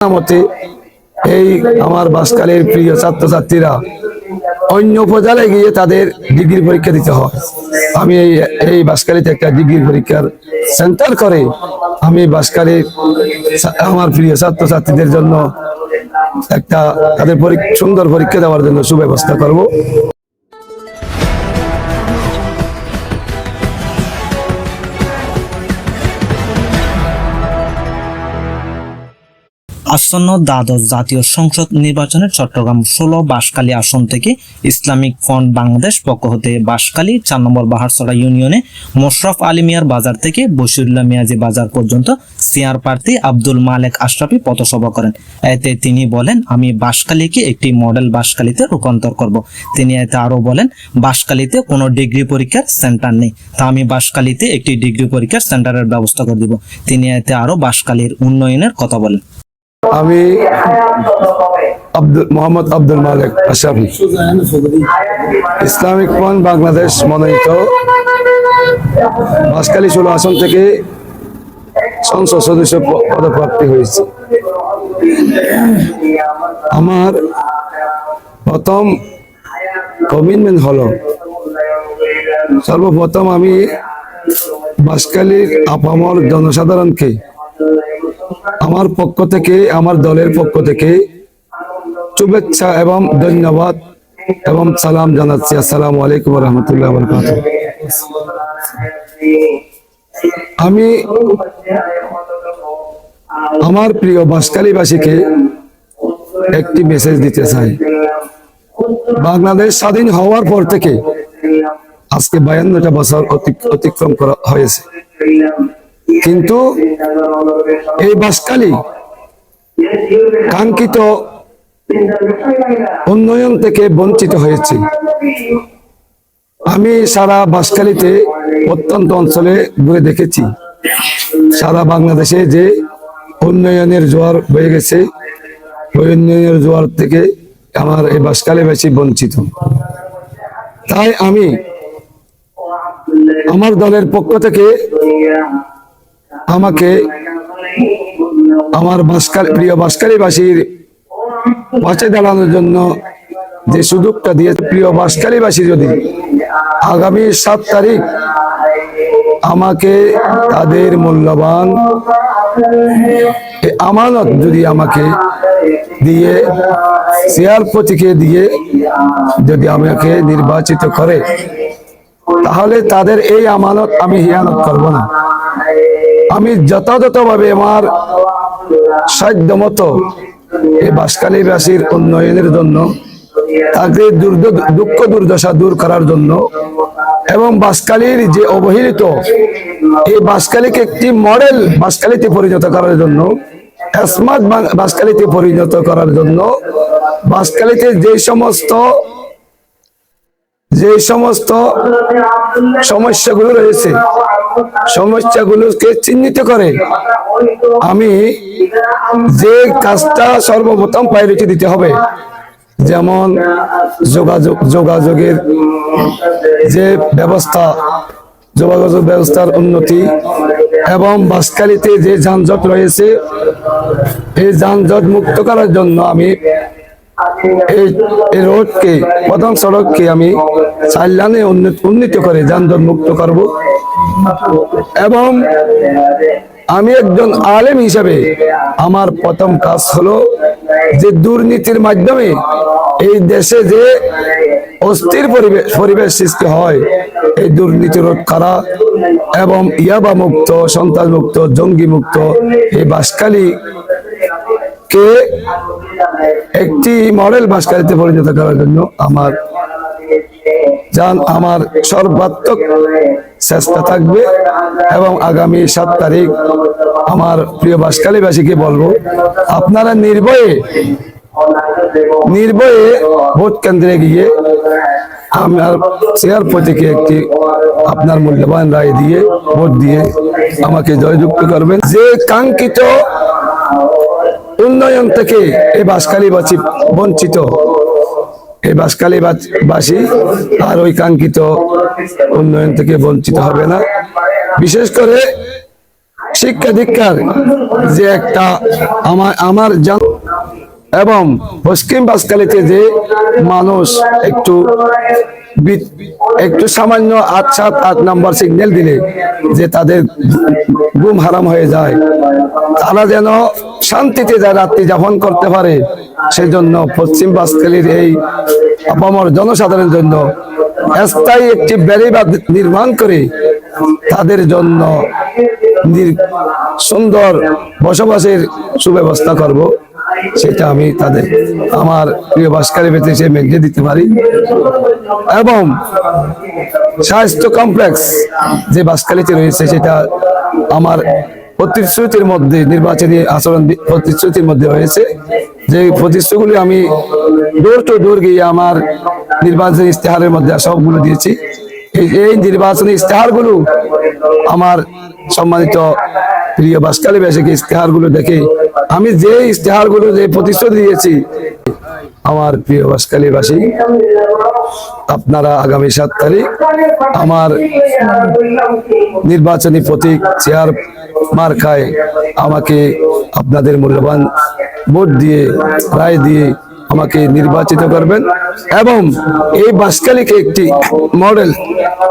মতে এই আমার বাসকালের প্রিয় ছাত্রছাত্রীরা অন্য উপজেলায় গিয়ে তাদের ডিগ্রি পরীক্ষা দিতে হয়। আমি এই এই বাসকালিতে একটা ডিগ্রি পরীক্ষার সেন্টার করে আমি বাসকালীর আমার প্রিয় ছাত্রছাত্রীদের জন্য একটা তাদের সুন্দর পরীক্ষা দেওয়ার জন্য সুব্যবস্থা করব। আসন্ন দ্বাদশ জাতীয় সংসদ নির্বাচনের চট্টগ্রাম ষোলো, বাঁশখালী আসন থেকে ইসলামিক ফ্রন্ট বাংলাদেশ পক্ষ হতে বাঁশখালী, চার নম্বর বাহারসড়া ইউনিয়নে মোশরফ আলী মিয়ার বাজার থেকে বশিরুল্লাহ মিয়াজি বাজার পর্যন্ত সিআর প্রার্থী আব্দুল মালেক আশরাফি পথসভা করেন। এতে তিনি বলেন, আমি বাঁশখালীকে একটি মডেল বাঁশখালীতে রূপান্তর করব। তিনি এতে আরও বলেন, বাঁশখালীতে কোনো ডিগ্রি পরীক্ষার সেন্টার নেই, তা আমি বাঁশখালীতে একটি ডিগ্রি পরীক্ষার সেন্টারের ব্যবস্থা করে দিব। তিনি এতে আরও বাঁশখালীর উন্নয়নের কথা বলেন। আমি মোহাম্মদ আব্দুল মালিক আশরাফি। ইসলামিক ফ্রন্ট বাংলাদেশ মনোনীত। বাসকালী ষোলো আসন থেকে সংসদ সদস্য পদপ্রাপ্তি হয়েছে। আমার প্রথম কমিটমেন্ট হলো, সর্বপ্রথম আমি বাসকালীর আপামর জনসাধারণকে আমার পক্ষ থেকে, আমার দলের পক্ষ থেকে শুভেচ্ছা এবং ধন্যবাদ এবং সালাম জানাচ্ছি। আসসালামু আলাইকুম রহমতুল্লাহ আমি আমার প্রিয় বাসকালীবাসীকে একটি মেসেজ দিতে চাই। বাংলাদেশ স্বাধীন হওয়ার পর থেকে আজকে বায়ান্নটা বছর অতিক্রম করা হয়েছে। কিন্তু এই বাসকালী কাঙ্ক্ষিত উন্নয়ন থেকে বঞ্চিত হয়েছে। আমি সারা বাসকালীতে অত্যন্ত অঞ্চলে ঘুরে দেখেছি। সারা বাংলাদেশে যে উন্নয়নের জোয়ার হয়ে গেছে, ওই উন্নয়নের জোয়ার থেকে আমার এই বাসকালী বেশি বঞ্চিত। তাই আমি আমার দলের পক্ষ থেকে আমাকে আমার বাসকাল, প্রিয় বাসকালীবাসীর পাশে দাঁড়ানোর জন্য যে সুযোগটা দিয়েছে, প্রিয় বাসকালীবাসী যদি আগামী সাত তারিখ আমাকে তাদের মূল্যবান আমানত যদি আমাকে দিয়ে শেয়ার প্রতীকে দিয়ে যদি আমাকে নির্বাচিত করে, তাহলে তাদের এই আমানত আমি হিয়ানত করব না। আমি যথাযথভাবে আমার সাধ্য মতো এই বাসকালীবাসীর উন্নয়নের জন্য, তাকে দুঃখ দুর্দশা দূর করার জন্য এবং বাসকালীর যে অবহেলিত এই বাসকালীকে একটি মডেল বাসকালীতে পরিণত করার জন্য, স্মার্ট বাসকালীতে পরিণত করার জন্য বাসকালীতে যে সমস্ত যে সমস্ত সমস্যাগুলো রয়েছে সমস্যাগুলোকে চিহ্নিত করে। আমি যে কাজটা সর্বপ্রথম প্রায়োরিটি দিতে হবে, যেমন যোগাযোগ, যোগাযোগের যে ব্যবস্থা, যোগাযোগ ব্যবস্থার উন্নতি এবং বাসকালিতে যে যানজট রয়েছে, এই যানজট মুক্ত করার জন্য আমি এই রোডকে প্রধান সড়ককে আমি চার উন্নীত করে যানজট মুক্ত করব। এবং আমি একজন আলেম হিসাবে আমার প্রথম কাজ হলো যে দুর্নীতির মাধ্যমে এই দেশে যে অস্থির পরিবেশ পরিবেশ সৃষ্টি হয়, এই দুর্নীতি রোধ করা এবং ইয়াবা মুক্ত সন্তান মুক্ত, জঙ্গি মুক্ত, এই বাসকালী কে একটি মডেল বাসকালীতে পরিণত করার জন্য আমার যান আমার সর্বাত্মক চেষ্টা থাকবে এবং আগামী সাত তারিখ আমার প্রিয় বাসকালীবাসীকে বলব, আপনারা নির্ভয়ে নির্ভয়ে ভোট কেন্দ্রে গিয়ে আমার চেয়ার প্রতীকে একটি আপনার মূল্যবান রায় দিয়ে ভোট দিয়ে আমাকে জয়যুক্ত করবেন। যে কাঙ্ক্ষিত উন্নয়ন থেকে এই বাসকালীবাসী বঞ্চিত এই বাসকালীবাসী আর ওই কাঙ্ক্ষিত উন্নয়ন থেকে বঞ্চিত হবে না। বিশেষ করে শিক্ষা দীক্ষার যে একটা আমার আমার জান এবং পশ্চিম বাসকালিতে যে মানুষ একটু একটু সামান্য আট সাত, আট নাম্বার সিগন্যাল দিলে যে তাদের ঘুম হারাম হয়ে যায়। তারা যেন শান্তিতে যায় রাত্রি যাপন করতে পারে, সেজন্য পশ্চিম বাসকালির এই আপামর জনসাধারণের জন্য স্থায়ী একটি ব্যারিবাদ নির্মাণ করে তাদের জন্য সুন্দর বসবাসের সুব্যবস্থা করব। সেটা আমি তাদের, আমার প্রিয় ভাস্কারি পেতে সে মেঘে দিতে পারি। এবং স্বাস্থ্য কমপ্লেক্স যে বাসকালিতে রয়েছে, সেটা আমার প্রতিশ্রুতির মধ্যে, নির্বাচনী আচরণ প্রতিশ্রুতির মধ্যে রয়েছে। যে প্রতিশ্রুতিগুলি আমি দূর টু দূর গিয়ে আমার নির্বাচনী ইস্তেহারের মধ্যে সবগুলো দিয়েছি। এই নির্বাচনী ইস্তেহারগুলো আমার সম্মানিত প্রিয় বাসকালী বেশিকে ইস্তেহারগুলো দেখে? আমি যে ইস্তেহারগুলো যে প্রতিশ্রুতি দিয়েছি, আমার প্রিয় বাসকালীবাসী, আপনারা আগামী সাত তারিখ আমার নির্বাচনী প্রতীক চেয়ার মার্কায় আমাকে আপনাদের মূল্যবান ভোট দিয়ে, রায় দিয়ে আমাকে নির্বাচিত করবেন এবং এই বাসকালীকে একটি মডেল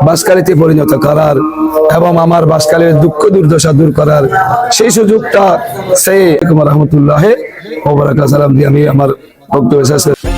বাসকালীতে পরিণত করার এবং আমার বাসকালীর দুঃখ দুর্দশা দূর করার সেই সুযোগটা সে রহমতুল্লাহ ওবরাকা সালাম দিয়ে আমি আমার বক্তব্য।